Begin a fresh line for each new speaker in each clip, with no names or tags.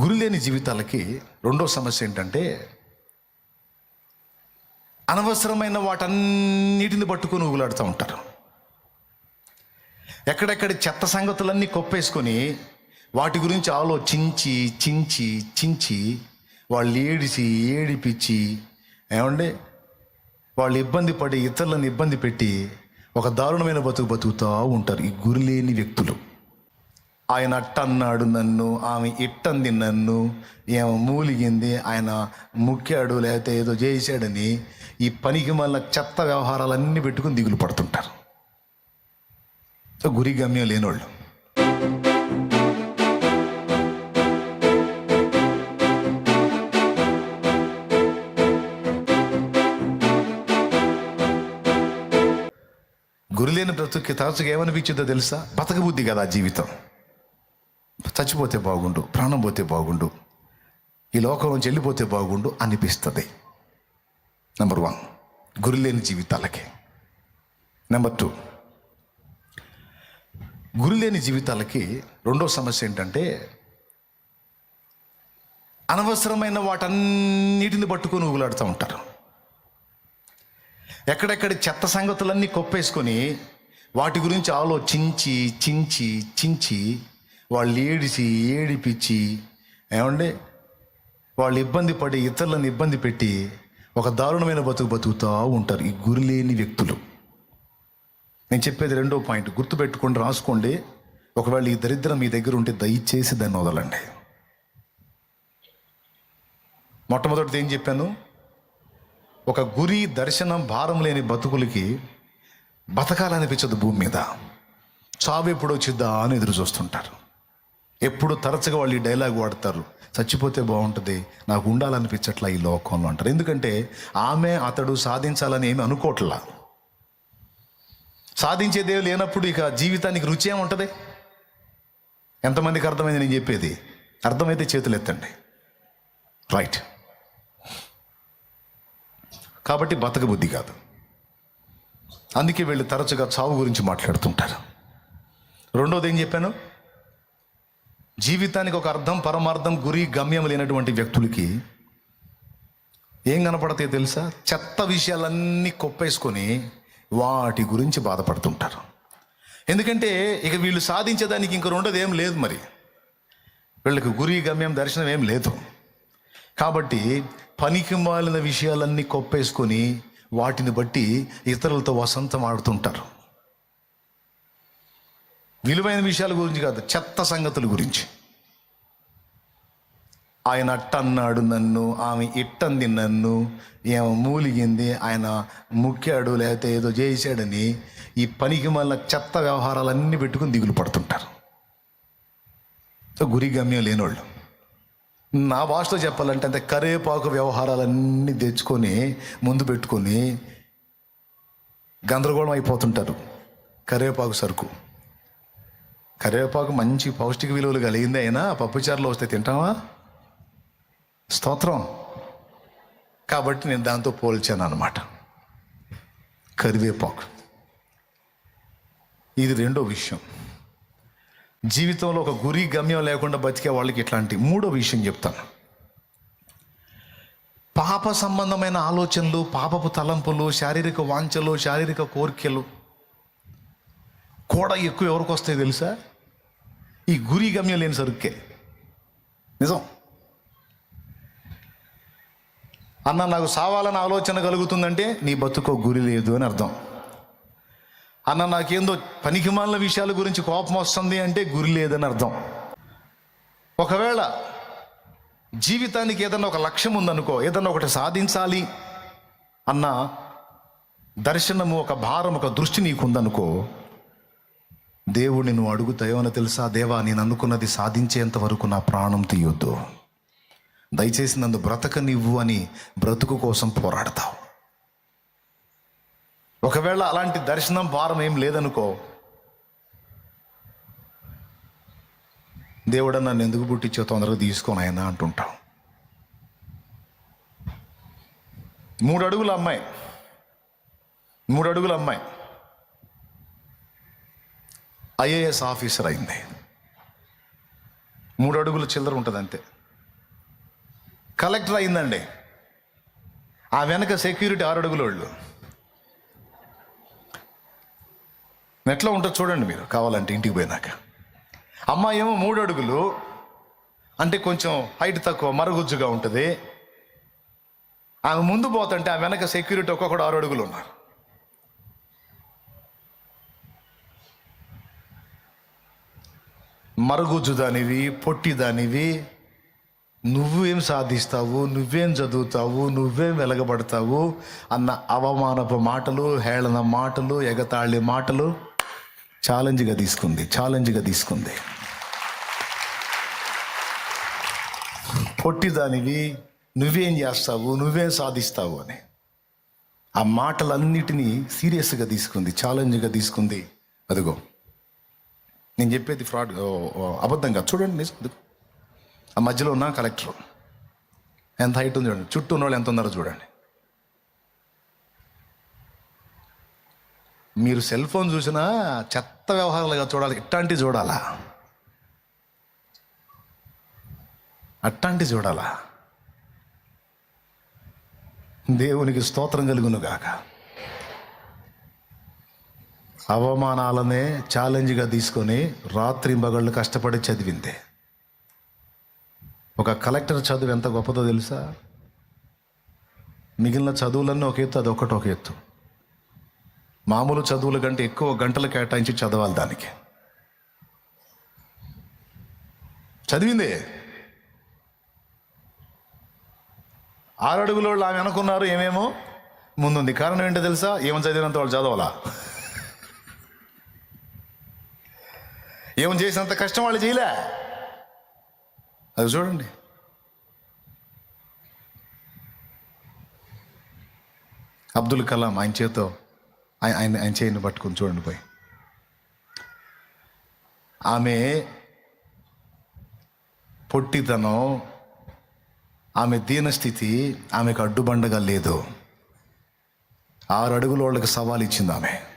గురి లేని జీవితాలకి రెండో సమస్య ఏంటంటే అనవసరమైన వాటన్నిటిని పట్టుకొని ఊగులాడుతూ ఉంటారు. ఎక్కడెక్కడ చెత్త సంగతులన్నీ కొప్పేసుకొని వాటి గురించి ఆలోచించి చించి చించి వాళ్ళు ఏడిచి ఏడిపించి ఏమండి? వాళ్ళు ఇబ్బంది పడి ఇతరులను ఇబ్బంది పెట్టి ఒక దారుణమైన బతుకు బతుకుతూ ఉంటారు ఈ గురిలేని వ్యక్తులు. ఆయన అట్టన్నాడు నన్ను ఆమె ఇట్టంది నన్ను. ఏమో మూలిగింది ఆయన ముక్కాడు లేకపోతే ఏదో చేశాడని. ఈ పనికి మళ్ళీ చెత్త వ్యవహారాలన్నీ పెట్టుకుని దిగులు పడుతుంటారు. గురి గమ్యం లేనోళ్ళు. గురిలేని బ్రతుక్కి తరచుగా ఏమనిపించిందో తెలుసా? బతకబుద్ధి కదా జీవితం. చచ్చిపోతే బాగుండు ప్రాణం పోతే బాగుండు ఈ లోకం నుంచి వెళ్ళిపోతే బాగుండు అనిపిస్తుంది. నెంబర్ వన్ గురిలేని జీవితాలకి. నెంబర్ టూ గురిలేని జీవితాలకి రెండో సమస్య ఏంటంటే అనవసరమైన వాటన్నిటిని పట్టుకొని ఊగులాడుతూ ఉంటారు. ఎక్కడెక్కడి చెత్త సంగతులన్నీ కొప్పేసుకొని వాటి గురించి ఆలోచించి చించి చించి వాళ్ళు ఏడిచి ఏడిపించి ఏమండి? వాళ్ళు ఇబ్బంది పడి ఇతరులను ఇబ్బంది పెట్టి ఒక దారుణమైన బతుకు బతుకుతూ ఉంటారు ఈ గురిలేని వ్యక్తులు. నేను చెప్పేది రెండో పాయింట్. గుర్తుపెట్టుకోండి రాసుకోండి. ఒకవేళ ఈ దరిద్రం మీ దగ్గర ఉంటే దయచేసి దాన్ని వదలండి. మొట్టమొదటిది ఏం చెప్పాను? ఒక గురి దర్శనం భారం లేని బతుకులకి బతకాలనిపించదు భూమి మీద. చావు ఎప్పుడు వచ్చిద్దా అని ఎదురు చూస్తుంటారు. ఎప్పుడు తరచుగా వాళ్ళు ఈ డైలాగ్ వాడతారు. చచ్చిపోతే బాగుంటుంది నాకు ఉండాలనిపించట్లా ఈ లోకంలో అంటారు. ఎందుకంటే ఆమె అతడు సాధించాలని ఏమి అనుకోవట్లా సాధించేదే లేనప్పుడు ఇక జీవితానికి రుచి ఏముంటుంది? ఎంతమందికి అర్థమైంది నేను చెప్పేది? అర్థమైతే చేతులు ఎత్తండి. రైట్. కాబట్టి బతక బుద్ధి కాదు. అందుకే వీళ్ళు తరచుగా చావు గురించి మాట్లాడుతుంటారు. రెండోది ఏం చెప్పాను? జీవితానికి ఒక అర్థం పరమార్థం గురి గమ్యం లేనటువంటి వ్యక్తులకి ఏం కనపడతాయి తెలుసా? చెత్త విషయాలన్నీ కొప్పేసుకొని వాటి గురించి బాధపడుతుంటారు. ఎందుకంటే ఇక వీళ్ళు సాధించేదానికి ఇంక రెండోది ఏం లేదు మరి. వీళ్ళకి గురి గమ్యం దర్శనం ఏం లేదు. కాబట్టి పనికి మాలిన విషయాలన్నీ కొప్పేసుకొని వాటిని బట్టి ఇతరులతో వసంతం ఆడుతుంటారు. విలువైన విషయాల గురించి కాదు చెత్త సంగతుల గురించి. ఆయన అట్టన్నాడు నన్ను ఆమె ఇట్టంది నన్ను ఏమో మూలిగింది ఆయన ముక్కాడు లేకపోతే ఏదో చేశాడని ఈ పనికి మళ్ళీ చెత్త వ్యవహారాలన్నీ పెట్టుకుని దిగులు పడుతుంటారు. గురి గమ్యం లేనోళ్ళు. నా భాషలో చెప్పాలంటే అంతే కరేపాకు వ్యవహారాలన్నీ తెచ్చుకొని ముందు పెట్టుకొని గందరగోళం అయిపోతుంటారు. కరేపాకు సరుకు. కరివేపాకు మంచి పౌష్టిక విలువలు కలిగింది అయినా పప్పుచారులో వస్తే తింటావా? స్తోత్రం. కాబట్టి నేను దాంతో పోల్చాను అనమాట కరివేపాకు. ఇది రెండో విషయం. జీవితంలో ఒక గురి గమ్యం లేకుండా బతికే వాళ్ళకి ఇట్లాంటి మూడో విషయం చెప్తాను. పాప సంబంధమైన ఆలోచనలు పాపపు తలంపులు శారీరక వాంఛలు శారీరక కోరికలు కూడా ఎక్కువ ఎవరికి వస్తాయి తెలుసా? ఈ గురి గమ్యం లేని సరుక్కే నిజం అన్న నాకు సావాలని ఆలోచన కలుగుతుందంటే నీ బతుకో గురి లేదు అని అర్థం అన్న నాకేందో పనికిమాలిన విషయాల గురించి కోపం వస్తుంది అంటే గురి లేదని అర్థం ఒకవేళ జీవితానికి ఏదన్నా ఒక లక్ష్యం ఉందనుకో ఏదన్నా ఒకటి సాధించాలి అన్న దర్శనము ఒక భారం ఒక దృష్టి నీకుందనుకో దేవుడిని నువ్వు అడుగుతాయోని తెలుసా? దేవా నేను అనుకున్నది సాధించేంత వరకు నా ప్రాణం తీయొద్దు. దయచేసి నన్ను బ్రతకనివ్వు అని బ్రతుకు కోసం పోరాడతావు. ఒకవేళ అలాంటి దర్శనం భారం ఏం లేదనుకో దేవుడు నన్ను ఎందుకు పుట్టించో తొందరగా తీసుకొని ఆయన అంటుంటాం మూడు అడుగుల అమ్మాయి. మూడు అడుగుల అమ్మాయి. ఐఏఎస్ ఆఫీసర్ అయింది. మూడు అడుగుల చిల్లర ఉంటుంది అంతే కలెక్టర్ అయిందండి. ఆ వెనక సెక్యూరిటీ ఆరు అడుగుల వాళ్ళు ఎట్లా ఉంటుంది చూడండి మీరు కావాలంటే ఇంటికి పోయినాక. అమ్మాయి ఏమో మూడు అడుగులు అంటే కొంచెం హైట్ తక్కువ మరుగుజ్జుగా ఉంటుంది. ఆమె ముందు పోతుంటే ఆ వెనక సెక్యూరిటీ ఒక్కొక్కడు ఆరు అడుగులు ఉన్నారు. మరుగుజ్జు దానివి పొట్టి దానివి నువ్వేం సాధిస్తావు నువ్వేం చదువుతావు నువ్వేం వెలగబడతావు అన్న అవమానపు మాటలు హేళన మాటలు ఎగతాళి మాటలు ఛాలెంజ్గా తీసుకుంది ఛాలెంజ్గా తీసుకుంది. పొట్టి దానివి నువ్వేం చేస్తావు నువ్వేం సాధిస్తావు అని. ఆ మాటలన్నిటినీ సీరియస్గా తీసుకుంది ఛాలెంజ్గా తీసుకుంది. అదిగో. నేను చెప్పేది ఫ్రాడ్ అబద్ధంగా చూడండి నిజం ఆ మధ్యలో ఉన్న కలెక్టర్. ఎంత హైట్ ఉంది చూడండి. చుట్టూ ఉన్న వాళ్ళు ఎంత ఉన్నారో చూడండి. మీరు సెల్ ఫోన్ చూసినా చెత్త వ్యవహారాలుగా చూడాలి ఇట్లాంటివి చూడాలా? అట్లాంటివి చూడాలా? దేవునికి స్తోత్రం కలుగునుగాక. గాక అవమానాలనే ఛాలెంజ్గా తీసుకొని రాత్రి మగళ్ళు కష్టపడి చదివింది. ఒక కలెక్టర్ చదువు ఎంత గొప్పదో తెలుసా? మిగిలిన చదువులన్నీ ఒక ఎత్తు అది ఒకటి ఒక ఎత్తు. మామూలు చదువుల కంటే ఎక్కువ గంటలు కేటాయించి చదవాలి దానికి. చదివింది? ఆరడుగులో వాళ్ళు ఆమె అనుకున్నారు ఏమేమో? ముందుంది. కారణం ఏంటో తెలుసా? ఏమని చదివినంత వాళ్ళు చదవాలా? ఏమని చేసినంత కష్టం వాళ్ళు చేయలే? అది చూడండి. అబ్దుల్ కలాం ఆయన చేతో ఆయన ఆయన ఆయన చేయిని పట్టుకుని చూడండి పోయి. ఆమె పొట్టితనం ఆమె దీనస్థితి ఆమెకు అడ్డుబండగా లేదు. ఆరు అడుగుల వాళ్ళకి సవాల్ ఇచ్చింది ఆమె.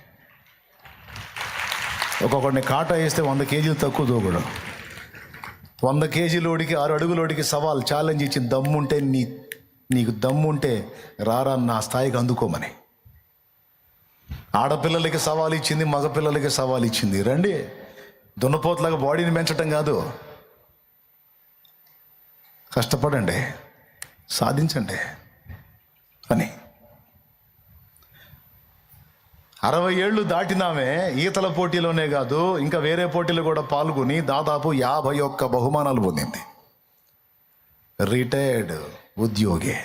ఒక్కొక్కడిని కాటా వేస్తే వంద కేజీలు తక్కువ దూకడం. వంద కేజీలోడికి ఆరు అడుగులోడికి సవాల్ ఛాలెంజ్ ఇచ్చిన దమ్ముంటే నీ నీకు దమ్ముంటే రారా నా స్థాయికి అందుకోమని. ఆడపిల్లలకి సవాల్ ఇచ్చింది మగపిల్లలకి సవాల్ ఇచ్చింది. రండి. దున్నపోతులాగా బాడీని పెంచటం కాదు. కష్టపడండి. సాధించండి. అని. అరవై ఏళ్ళు దాటినామే ఈతల పోటీలోనే కాదు ఇంకా వేరే పోటీలు కూడా పాల్గొని దాదాపు యాభై ఒక్క బహుమానాలు పొందింది. రిటైర్డ్ ఉద్యోగి.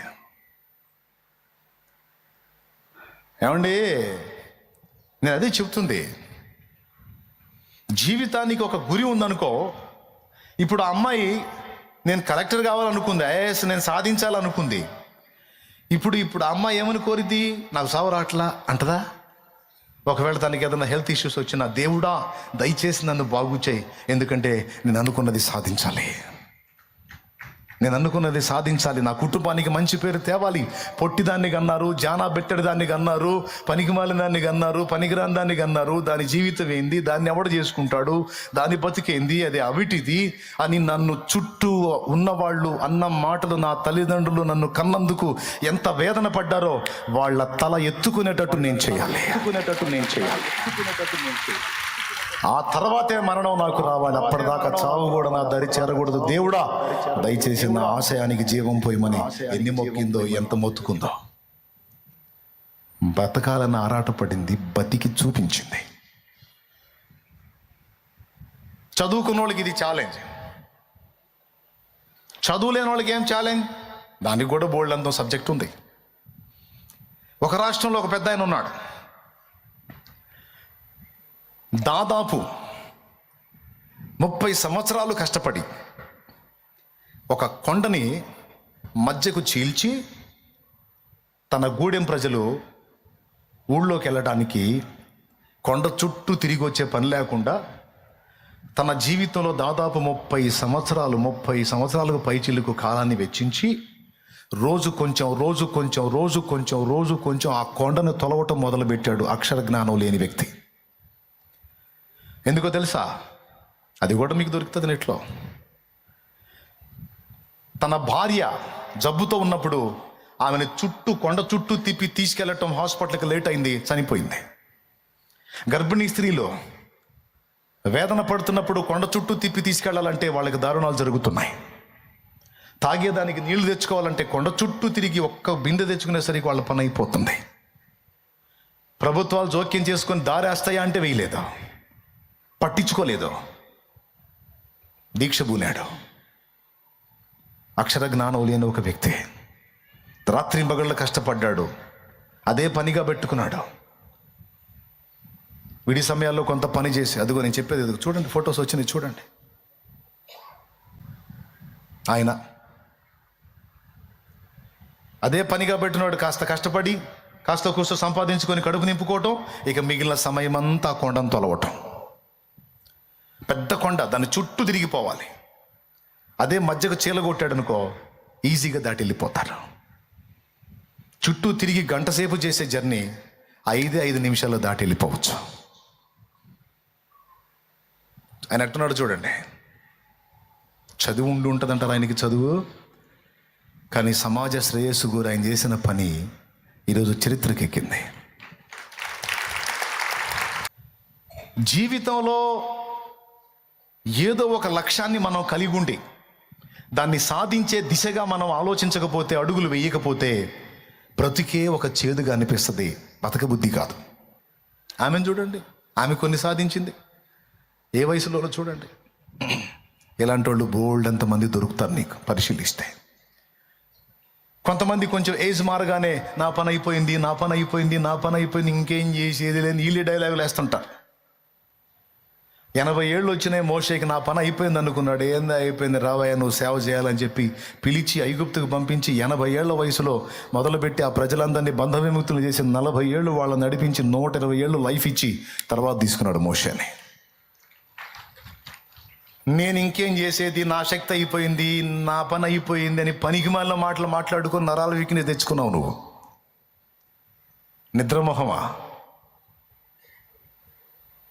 ఏమండి? నేను అదే చెప్తుంది. జీవితానికి ఒక గురి ఉందనుకో ఇప్పుడు ఆ అమ్మాయి నేను కలెక్టర్ కావాలనుకుంది ఐఏఎస్ నేను సాధించాలనుకుంది. ఇప్పుడు ఇప్పుడు ఆ అమ్మాయి ఏమని కోరిద్ది? నాకు సావు రావట్లా అంటదా? ఒకవేళ తనకి ఏదైనా హెల్త్ ఇష్యూస్ వచ్చినా దేవుడా దయచేసి నన్ను బాగు చేయి. ఎందుకంటే నేను అనుకున్నది సాధించాలి. నేను అనుకున్నది సాధించాలి. నా కుటుంబానికి మంచి పేరు తేవాలి. పొట్టిదాన్ని కన్నారు జానా బెట్టడి దాన్ని కన్నారు పనికిమాలిన దాన్ని కన్నారు పనికిరాని దాన్ని కన్నారు. దాని జీవితం ఏంది? దాన్ని ఎవడు చేసుకుంటాడు? దాని బతికేంది అది అవిటిది అని నన్ను చుట్టూ ఉన్నవాళ్ళు అన్న మాటలు నా తల్లిదండ్రులు నన్ను కన్నందుకు ఎంత వేదన పడ్డారో వాళ్ళ తల ఎత్తుకునేటట్టు నేను చేయాలి. ఎత్తుకునేటట్టు నేను చేయాలి. ఎత్తుకునేటట్టు నేను చేయాలి. ఆ తర్వాతే మరణం నాకు రావాలి. అప్పటిదాకా చావు కూడా నా దరి చేరకూడదు. దేవుడా దయచేసి నా ఆశయానికి జీవం పోయమని ఎన్ని మొక్కిందో ఎంత మొత్తుకుందో. బతకాలని ఆరాటపడింది బతికి చూపించింది. చదువుకున్న వాళ్ళకి ఇది ఛాలెంజ్ చదువు లేని వాళ్ళకి ఏం ఛాలెంజ్ దానికి కూడా బోల్డ్ అంత సబ్జెక్ట్ ఉంది. ఒక రాష్ట్రంలో ఒక పెద్ద ఆయన ఉన్నాడు. దాదాపు ముప్పై సంవత్సరాలు కష్టపడి ఒక కొండని మధ్యకు చీల్చి తన గూడెం ప్రజలు ఊళ్ళోకి వెళ్ళడానికి కొండ చుట్టూ తిరిగి వచ్చే పని లేకుండా తన జీవితంలో దాదాపు ముప్పై సంవత్సరాలు ముప్పై సంవత్సరాలకు పైచిల్లుకు కాలాన్ని వెచ్చించి రోజు కొంచెం రోజు కొంచెం రోజు కొంచెం రోజు కొంచెం ఆ కొండను తొలవటం మొదలుపెట్టాడు అక్షర జ్ఞానం లేని వ్యక్తి. ఎందుకో తెలుసా? అది కూడా మీకు దొరుకుతుంది నెట్లో. తన భార్య జబ్బుతో ఉన్నప్పుడు ఆమెను చుట్టూ కొండ చుట్టూ తిప్పి తీసుకెళ్ళటం హాస్పిటల్కి లేట్ అయింది చనిపోయింది. గర్భిణీ స్త్రీలు వేదన పడుతున్నప్పుడు కొండ చుట్టూ తిప్పి తీసుకెళ్ళాలంటే వాళ్ళకి దారుణాలు జరుగుతున్నాయి. తాగేదానికి నీళ్ళు తెచ్చుకోవాలంటే కొండ చుట్టూ తిరిగి ఒక్క బిందె తెచ్చుకునేసరికి వాళ్ళ పని అయిపోతుంది. ప్రభుత్వాలు జోక్యం చేసుకొని దారేస్తాయా అంటే వేయలేదా? పట్టించుకోలేదు. దీక్ష బూనాడు. అక్షర జ్ఞానం లేని ఒక వ్యక్తి రాత్రి మగళ్ళు కష్టపడ్డాడు. అదే పనిగా పెట్టుకున్నాడు. విడి సమయాల్లో కొంత పని చేసి అదిగో నేను చెప్పేది అది చూడండి ఫొటోస్ వచ్చినాయి చూడండి. ఆయన అదే పనిగా పెట్టినాడు కాస్త కష్టపడి కాస్త కూర్చో సంపాదించుకొని కడుపు నింపుకోవటం ఇక మిగిలిన సమయం అంతా కొండను తొలవటం. పెద్ద కొండ దాని చుట్టూ తిరిగిపోవాలి. అదే మధ్యకు చీలగొట్టాడు అనుకో ఈజీగా దాటి వెళ్ళిపోతారు చుట్టూ తిరిగి గంటసేపు చేసే జర్నీ ఐదే ఐదు నిమిషాల్లో దాటి వెళ్ళిపోవచ్చు ఆయన అంటున్నాడు చూడండి. చదువు ఉండి ఉంటుందంటారు ఆయనకి చదువు? కానీ సమాజ శ్రేయస్సు గురి ఆయన చేసిన పని ఈరోజు చరిత్రకెక్కింది. జీవితంలో ఏదో ఒక లక్ష్యాన్ని మనం కలిగి ఉండి దాన్ని సాధించే దిశగా మనం ఆలోచించకపోతే అడుగులు వేయకపోతే బ్రతికే ఒక చేదుగా అనిపిస్తుంది. బతక బుద్ధి కాదు. ఆమెను చూడండి. ఆమె కొన్ని సాధించింది. ఏ వయసులోనో చూడండి. ఇలాంటి వాళ్ళు బోల్డ్ అంతమంది దొరుకుతారు నీకు పరిశీలిస్తే. కొంతమంది కొంచెం ఏజ్ మారగానే నా పని అయిపోయింది నా పని అయిపోయింది నా పని అయిపోయింది ఇంకేం చేసేది లేని వీళ్ళే డైలాగులు వేస్తుంటారు. ఎనభై ఏళ్ళు వచ్చినాయి మోషేకి నా పని అయిపోయింది అనుకున్నాడు. ఏంది అయిపోయింది? రావయ్య నువ్వు సేవ చేయాలని చెప్పి పిలిచి ఐగుప్తుకు పంపించి ఎనభై ఏళ్ళ వయసులో మొదలుపెట్టి ఆ ప్రజలందరినీ బంధ విముక్తులు చేసి నలభై ఏళ్ళు వాళ్ళని నడిపించి నూట ఇరవై ఏళ్ళు లైఫ్ ఇచ్చి తర్వాత తీసుకున్నాడు మోషేని. నేను ఇంకేం చేసేది? నా శక్తి అయిపోయింది నా పని అయిపోయింది అని పనికి మాలిన మాటలు మాట్లాడుకుని నరాల వీక్ని తెచ్చుకున్నావు నువ్వు. నిద్రమొహమా?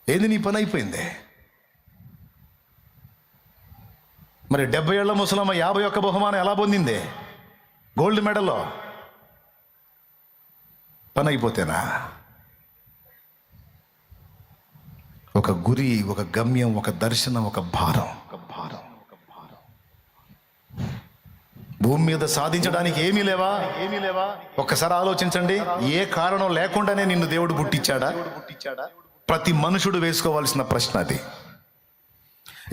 ఏంది నీ పని అయిపోయింది? మరి డెబ్బై ఏళ్ళ ముసలమ్మ యాభై ఒక్క బహుమానం ఎలా పొందింది? గోల్డ్ మెడల్లో. పని అయిపోతేనా ఒక గురి ఒక గమ్యం ఒక దర్శనం ఒక భారం. ఒక భారం ఒక భారం. భూమి మీద సాధించడానికి ఏమీ లేవా? ఏమీ లేవా? ఒక్కసారి ఆలోచించండి. ఏ కారణం లేకుండానే నిన్ను దేవుడు పుట్టించాడా? ప్రతి మనుషుడు వేసుకోవాల్సిన ప్రశ్న అది.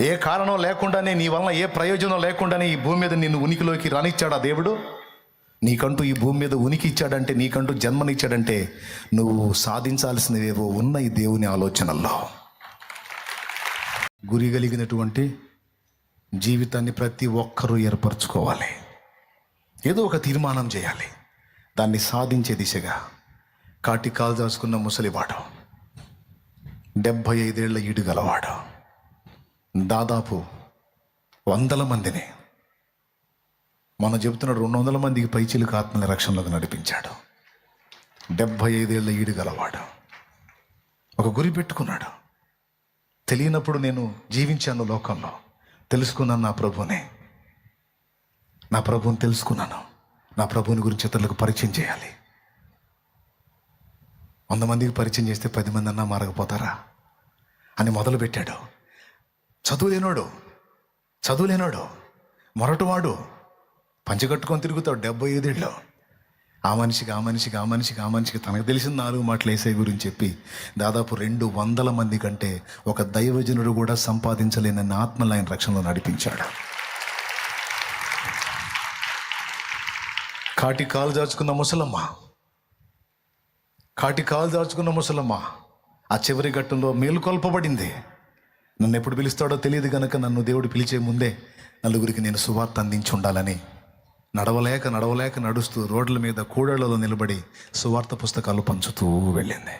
ఏ కారణం లేకుండానే నీ వలన ఏ ప్రయోజనం లేకుండానే ఈ భూమి మీద నిన్ను ఉనికిలోకి రానిచ్చాడా దేవుడు? నీకంటూ ఈ భూమి మీద ఉనికి ఇచ్చాడంటే నీకంటూ జన్మనిచ్చాడంటే నువ్వు సాధించాల్సినవేవో ఉన్న ఈ దేవుని ఆలోచనల్లో. గురి కలిగినటువంటి జీవితాన్ని ప్రతి ఒక్కరూ ఏర్పరచుకోవాలి. ఏదో ఒక తీర్మానం చేయాలి. దాన్ని సాధించే దిశగా కాటి కాలు ముసలివాడు డెబ్భై ఐదేళ్ళ ఈడు గలవాడు. దాదాపు వందల మందిని. మనం చెబుతున్నాడు రెండు వందల మందికి పైచిలుకు ఆత్మల రక్షణలోకి నడిపించాడు. డెబ్భై ఐదేళ్ళ ఈడు గలవాడు. ఒక గురి పెట్టుకున్నాడు. తెలియనప్పుడు నేను జీవించాను లోకంలో. తెలుసుకున్నాను నా ప్రభునే నా ప్రభుని తెలుసుకున్నాను. నా ప్రభుని గురించి ఇతరులకు పరిచయం చేయాలి. వంద మందికి పరిచయం చేస్తే పది మంది అన్నా మారకపోతారా? అని మొదలుపెట్టాడు. చదువు చదువులేనోడు చదువు మొరటువాడు పంచగట్టుకొని తిరుగుతాడు డెబ్బై ఐదేళ్ళు ఆ మనిషికి ఆ మనిషికి ఆ మనిషికి ఆ మనిషికి తనకు తెలిసిన నాలుగు మాటలు వేసే గురించి చెప్పి దాదాపు రెండు వందల మంది కంటే ఒక దైవజనుడు కూడా సంపాదించలేనన్న ఆత్మలు ఆయన రక్షణలో నడిపించాడు. కాటి కాలు దాచుకున్న ముసలమ్మ. కాటి కాలు దాచుకున్న ముసలమ్మ. ఆ చివరి ఘట్టంలో మేలుకొల్పబడింది. నన్ను ఎప్పుడు పిలుస్తాడో తెలియదు గనక నన్ను దేవుడు పిలిచే ముందే నలుగురికి నేను సువార్త అందించి ఉండాలని నడవలేక నడవలేక నడుస్తూ రోడ్ల మీద కూడళ్ళలో నిలబడి సువార్త పుస్తకాలు పంచుతూ వెళ్ళింది.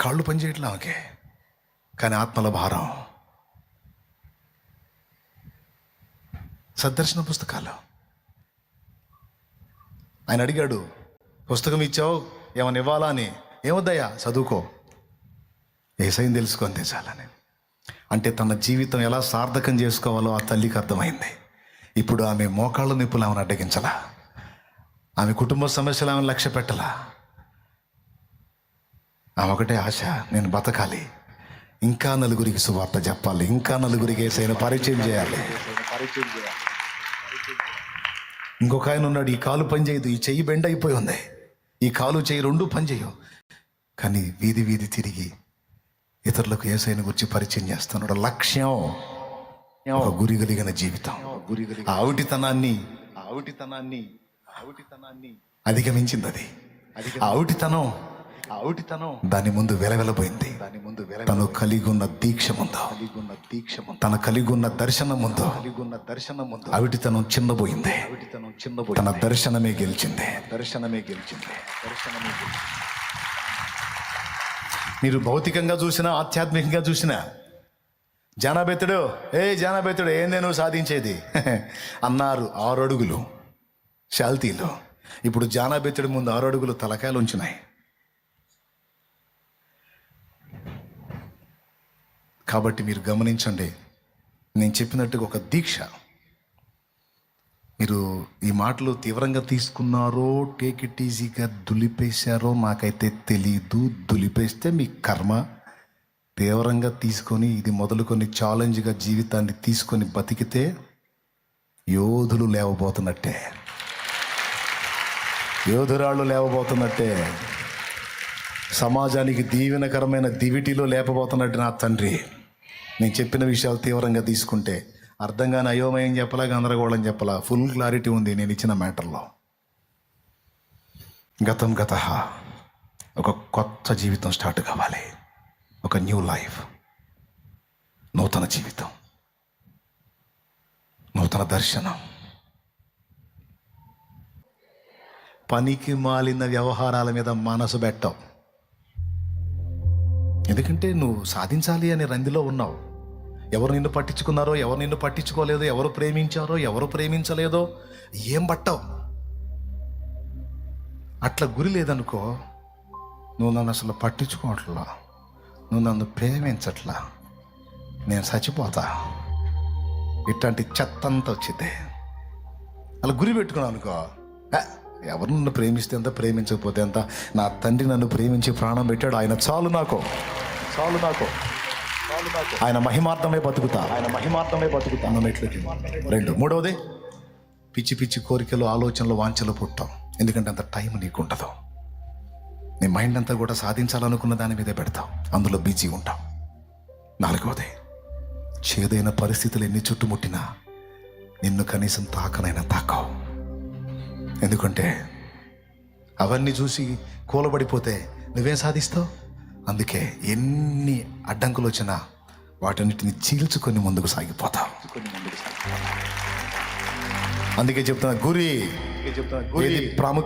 కాళ్ళు పనిచేయట్లే ఓకే కానీ ఆత్మల భారం. సద్దర్శన పుస్తకాలు. ఆయన అడిగాడు పుస్తకం ఇచ్చావు? ఏమైనా ఇవ్వాలా? అని. ఏమొద్దయ్యా? చదువుకో. ఏసైని తెలుసుకొని చాలని అంటే తన జీవితం ఎలా సార్థకం చేసుకోవాలో ఆ తల్లికి అర్థమైంది. ఇప్పుడు ఆమె మోకాళ్ళ నిప్పులు ఆమెను అడ్డగించలా. ఆమె కుటుంబ సమస్యలు ఆమెను లక్ష్య పెట్టలా. ఆమె ఒకటే ఆశ నేను బతకాలి. ఇంకా నలుగురికి సువార్త చెప్పాలి. ఇంకా నలుగురికి ఏసైనా పరిచయం చేయాలి. ఇంకొక ఆయన ఉన్నాడు ఈ కాలు పని చేయదు ఈ చెయ్యి బెండ్ అయిపోయి ఉంది. ఈ కాలు చెయ్యి రెండు పనిచేయవు కానీ వీధి వీధి తిరిగి ఇతరులకు ఏసైన గురించి పరిచయం చేస్తున్నాడు. లక్ష్యం ఒక గురి కలిగిన జీవితం. ఆ ఆవిటితనాన్ని ఆ ఆవిటితనాన్ని ఆవిటితనాన్ని అధిగమించింది అది. ఆవిటితనం ఆవిటితనం దాని ముందు వెలవెలబోయింది. దాని ముందు తను కలిగి ఉన్న దీక్ష ముందు. కలిగి ఉన్న దీక్ష తన కలిగి ఉన్న దర్శనం ముందు. కలిగి ఉన్న దర్శనం ముందు. అవిటితనం చిన్నబోయింది. అవిటితనం చిన్నబోయింది. తన దర్శనమే గెలిచింది. దర్శనమే గెలిచింది. దర్శనమే గెలిచింది. మీరు భౌతికంగా చూసినా ఆధ్యాత్మికంగా చూసినా. జానాబెత్తుడు ఏ జానాబెత్తుడు ఏందే నువ్వు సాధించేది? అన్నారు ఆరు అడుగులు శాల్తీలో ఇప్పుడు జానాబెత్తుడి ముందు ఆరు అడుగులు తలకాయలు ఉంచినాయి కాబట్టి మీరు గమనించండి నేను చెప్పినట్టుగా ఒక దీక్ష. మీరు ఈ మాటలు తీవ్రంగా తీసుకున్నారో టేక్ ఇట్ ఈజీగా దులిపేశారో నాకైతే తెలీదు. దులిపేస్తే మీ కర్మ తీవ్రంగా తీసుకొని ఇది మొదలుకొని ఛాలెంజ్గా జీవితాన్ని తీసుకొని బతికితే యోధులు లేవబోతున్నట్టే. యోధురాళ్ళు లేవబోతున్నట్టే. సమాజానికి దీవెనకరమైన దివిటిలో లేపబోతున్నట్టు నా తండ్రి. నేను చెప్పిన విషయాలు తీవ్రంగా తీసుకుంటే అర్థం కాని అయోమయం చెప్పలా గందరగోళం చెప్పలా. ఫుల్ క్లారిటీ ఉంది నేను ఇచ్చిన మ్యాటర్లో. గతం గత ఒక కొత్త జీవితం స్టార్ట్ కావాలి. ఒక న్యూ లైఫ్. నూతన జీవితం. నూతన దర్శనం. పనికి మాలిన వ్యవహారాల మీద మనసు పెట్టవు. ఎందుకంటే నువ్వు సాధించాలి అనే రందిలో ఉన్నావు. ఎవరు నిన్ను పట్టించుకున్నారో ఎవరు నిన్ను పట్టించుకోలేదో ఎవరు ప్రేమించారో ఎవరు ప్రేమించలేదో ఏం పట్టావు. అట్లా గురి లేదనుకో నువ్వు నన్ను అసలు పట్టించుకోవట్లా నువ్వు నన్ను ప్రేమించట్లా నేను చచ్చిపోతా. ఇట్లాంటి చెత్త అంతా వచ్చింది. అలా గురి పెట్టుకున్నావు అనుకో ఎవరు నన్ను ప్రేమిస్తే ఎంత ప్రేమించకపోతే ఎంత నా తండ్రి నన్ను ప్రేమించి ప్రాణం పెట్టాడు ఆయన చాలు నాకు. చాలు నాకు. ఆయన మహిమార్థమే బతుకుతా. ఆయన మహిమార్థమే బతుకుతా. అన్న మెట్లకి రెండు. మూడవది పిచ్చి పిచ్చి కోరికలు ఆలోచనలు వాంఛలు పుట్టాం ఎందుకంటే అంత టైం నీకు ఉండదు నీ మైండ్ అంతా కూడా సాధించాలనుకున్న దాని మీదే పెడతావు. అందులో బిజీ ఉంటావు. నాలుగవది చేదైన పరిస్థితులు ఎన్ని చుట్టుముట్టినా నిన్ను కనీసం తాకనైనా తాకావు. ఎందుకంటే అవన్నీ చూసి కూలబడిపోతే నువ్వేం సాధిస్తావు? అందుకే ఎన్ని అడ్డంకులు వచ్చినా వాటన్నిటిని చీల్చుకొని ముందుకు సాగిపోతావు అందుకే చెప్తున్నా గురి. ఏది ప్రాముఖ్యం